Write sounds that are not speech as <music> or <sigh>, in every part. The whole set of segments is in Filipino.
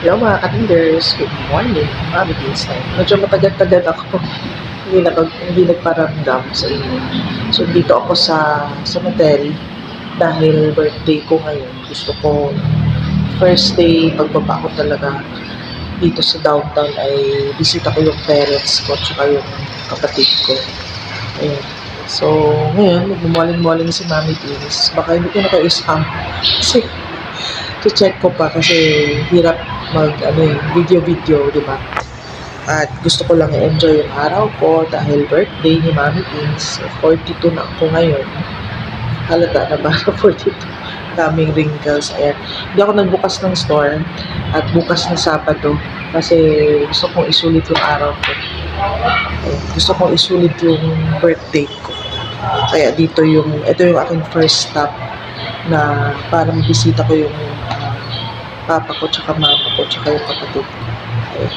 Hello mga katinders, good morning. Mami Tinstein. Medyo matagal-tagal ako hindi, nag, hindi nagparamdam sa inyo. So dito ako sa cemetery dahil birthday ko ngayon. Gusto ko first day pagbaba ko talaga dito sa downtown ay bisita ko yung parents ko at yung kapatid ko. Ayun. So, ngayon, magmumuling-muling si Mami Tins. Baka hindi ko na kayo isama. Kasi, <laughs> to-check ko pa kasi hirap mag, ano eh, video-video, di ba? At gusto ko lang i-enjoy yung araw ko dahil birthday ni Mami Tins. 42 na ako ngayon. Halata na ba? <laughs> 42. Daming wrinkles. Ayan. Hindi ako nagbukas ng store at bukas na Sabado kasi gusto kong isulit yung araw ko. Ayan. Gusto kong isulit yung birthday ko. Kaya dito yung, ito yung aking first stop na para mabisita ko yung papa ko, tsaka mama ko, tsaka yung kapatid ko. Ayan.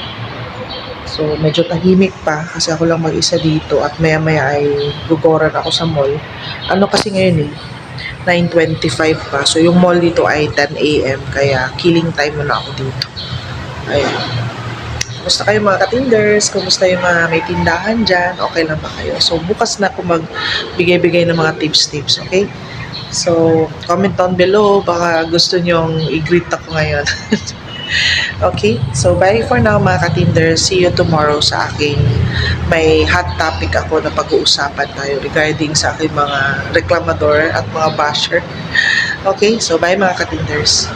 So, medyo tahimik pa kasi ako lang mag-isa dito at maya-maya ay gugoran ako sa mall. Ano kasi ngayon eh, 9.25 pa. So, yung mall dito ay 10 a.m. Kaya, killing time muna ako dito. Ayan. Kumusta kayo mga katinders? Kumusta yung mga may tindahan dyan? Okay lang ba kayo? So, bukas na ako magbigay-bigay ng mga tips-tips, okay? So, comment down below. Baka gusto nyong i-greet ako ngayon. <laughs> okay? So, bye for now mga katinders. See you tomorrow sa aking may hot topic ako na pag-uusapan tayo regarding sa aking mga reklamador at mga basher. Okay? So, bye mga katinders.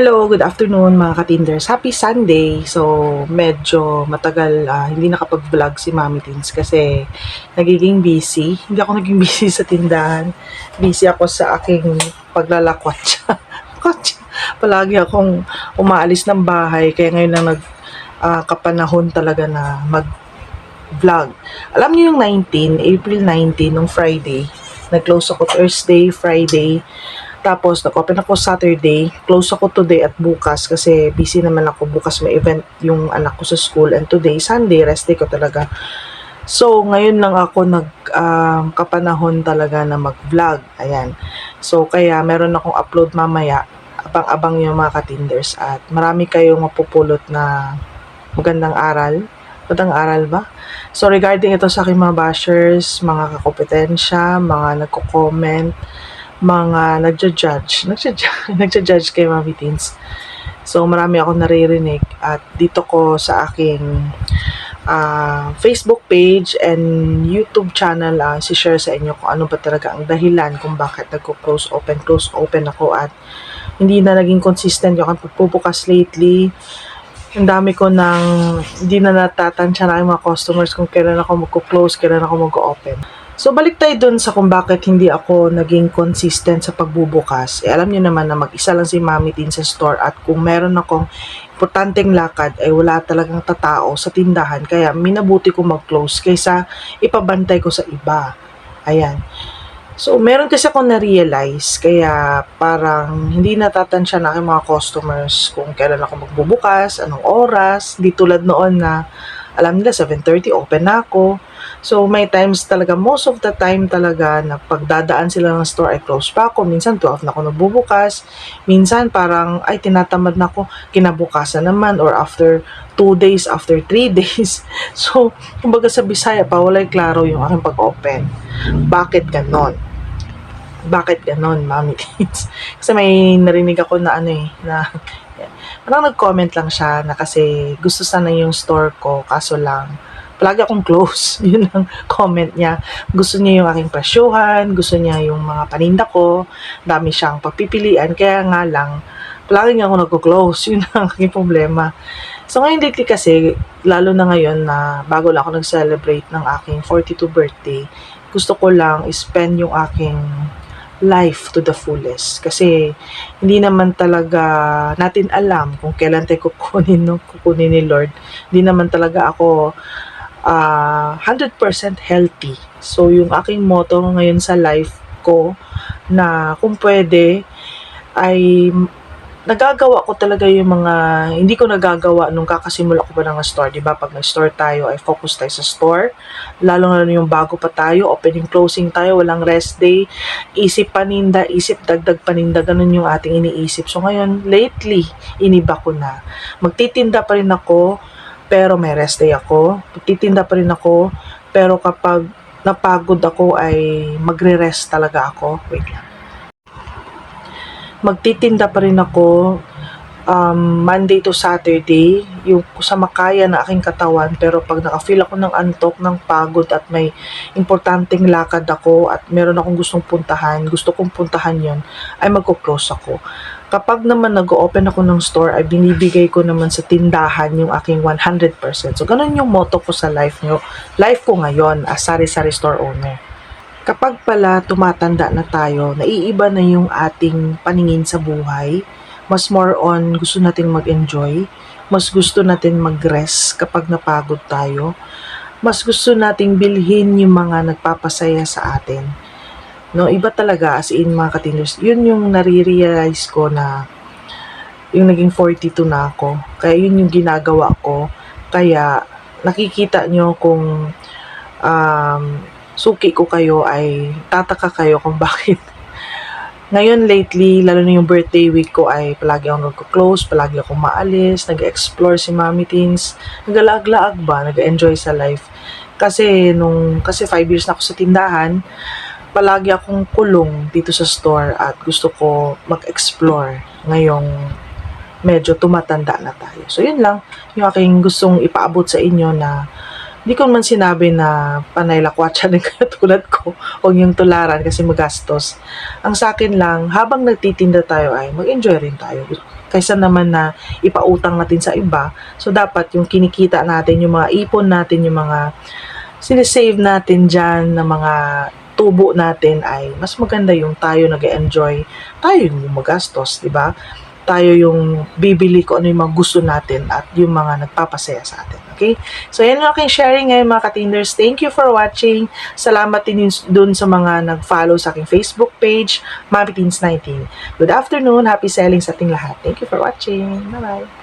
Hello, good afternoon mga katinders. Happy Sunday! So, medyo matagal ah, hindi nakapag-vlog si Mami Teens kasi nagiging busy. Hindi ako naging <laughs> busy sa tindahan. Busy ako sa aking paglalakwatsa. <laughs> Kwatsa. Palagi akong umaalis ng bahay kaya ngayon lang nag kapanahon talaga na mag-vlog. Alam niyo yung 19, April 19, nung Friday, nag-close ako Thursday, Friday, tapos, nag-open ako Saturday. Close ako today at bukas kasi busy naman ako. Bukas may event yung anak ko sa school. And today, Sunday, rest day ko talaga. So, ngayon lang ako nag um, kapanahon talaga na mag-vlog. Ayan. So, kaya meron akong upload mamaya. Abang-abang yung mga katinders. At marami kayong mapupulot na magandang aral. Magandang aral ba? So, regarding ito sa aking mga bashers, mga kakompetensya, mga nagko-comment, mga nagja-judge, <laughs> nagja-judge, nagja-judge kay Mami Teens. So, marami ako naririnig at dito ko sa aking ah, Facebook page and YouTube channel ah, si-share sa inyo kung ano ba talaga ang dahilan kung bakit nagko-close open, close open ako at hindi na naging consistent yung aking pagpupukas lately. Ang dami ko nang hindi na natatansya na yung mga customers kung kailan ako magko-close, kailan ako mag-open. So, balik tayo dun sa kung bakit hindi ako naging consistent sa pagbubukas. Eh, alam niyo naman na mag-isa lang si Mami din sa store at kung meron akong importanteng lakad ay wala talagang tatao sa tindahan. Kaya minabuti ko mag-close kaysa ipabantay ko sa iba. Ayan. So, meron kasi ako na-realize, kaya parang hindi natatansya na aking mga customers kung kailan ako magbubukas, anong oras, di tulad noon na alam nila 7.30 open na ako. So, may times talaga, most of the time talaga, na pagdadaan sila ng store, ay close pa ako. Minsan, 12 na ako nagbubukas. Minsan, parang, ay, tinatamad na ako, kinabukasan naman, or after 2 days, after 3 <laughs> days. So, kumbaga sa Bisaya pa, walay klaro yung aking pag-open. Bakit ganon? Bakit ganon, Kids? <laughs> Kasi may narinig ako na ano eh, na <laughs> parang nag-comment lang siya na kasi gusto sana yung store ko, kaso lang, palagi akong close. <laughs> Yun ang comment niya. Gusto niya yung aking presyuhan, gusto niya yung mga paninda ko, dami siyang pagpipilian, kaya nga lang, palagi nga ako nagko-close. <laughs> Yun ang aking problema. So ngayon lately kasi, lalo na ngayon na bago lang ako nag-celebrate ng aking 42 birthday, gusto ko lang spend yung aking life to the fullest. Kasi hindi naman talaga natin alam kung kailan tayo kukunin, no? kukunin ni Lord. Hindi naman talaga ako ah, 100% healthy. So, yung aking motto ngayon sa life ko na kung pwede ay nagagawa ko talaga yung mga hindi ko nagagawa nung kakasimula ko pa ng store, 'di ba? Pag nag-store tayo, ay focus tayo sa store. Lalo na yung bago pa tayo, opening closing tayo, walang rest day, isip paninda, isip dagdag paninda, ganun yung ating iniisip. So ngayon, lately, iniba ko na. Magtitinda pa rin ako, pero may rest day ako. Magtitinda pa rin ako, pero kapag napagod ako ay magre-rest talaga ako. Wait lang magtitinda pa rin ako um, Monday to Saturday, yung sa makaya na aking katawan, pero pag naka-feel ako ng antok, ng pagod at may importanteng lakad ako at meron akong gustong puntahan, gusto kong puntahan yon ay magko-close ako. Kapag naman nag-open ako ng store, ay binibigay ko naman sa tindahan yung aking 100%. So, ganun yung motto ko sa life nyo. Life ko ngayon as sari-sari store owner kapag pala tumatanda na tayo, naiiba na yung ating paningin sa buhay. Mas more on gusto natin mag-enjoy. Mas gusto natin mag-rest kapag napagod tayo. Mas gusto nating bilhin yung mga nagpapasaya sa atin. No, iba talaga as in mga katinders. Yun yung nare-realize ko na yung naging 42 na ako. Kaya yun yung ginagawa ko. Kaya nakikita nyo kung um, suki ko kayo ay tataka kayo kung <laughs> bakit. Ngayon lately, lalo na yung birthday week ko ay palagi akong nagko-close, palagi akong maalis, nag-explore si Mami Teens, nagalaag-laag ba, nag-enjoy sa life. Kasi nung, kasi 5 years na ako sa tindahan, palagi akong kulong dito sa store at gusto ko mag-explore ngayong medyo tumatanda na tayo. So yun lang yung aking gustong ipaabot sa inyo na hindi ko man sinabi na panay lakwatsa ng <laughs> katulad ko o yung tularan kasi magastos. Ang sa akin lang, habang nagtitinda tayo ay mag-enjoy rin tayo. Kaysa naman na ipautang natin sa iba. So dapat yung kinikita natin, yung mga ipon natin, yung mga sinisave natin dyan na mga tubo natin ay mas maganda yung tayo nag enjoy tayo yung magastos, di ba? tayo yung bibili ko ano yung mga gusto natin at yung mga nagpapasaya sa atin. Okay? So, yan yung aking sharing ngayon mga katinders. Thank you for watching. Salamat din dun sa mga nag-follow sa aking Facebook page, Mami Teens 19. Good afternoon. Happy selling sa ating lahat. Thank you for watching. Bye-bye.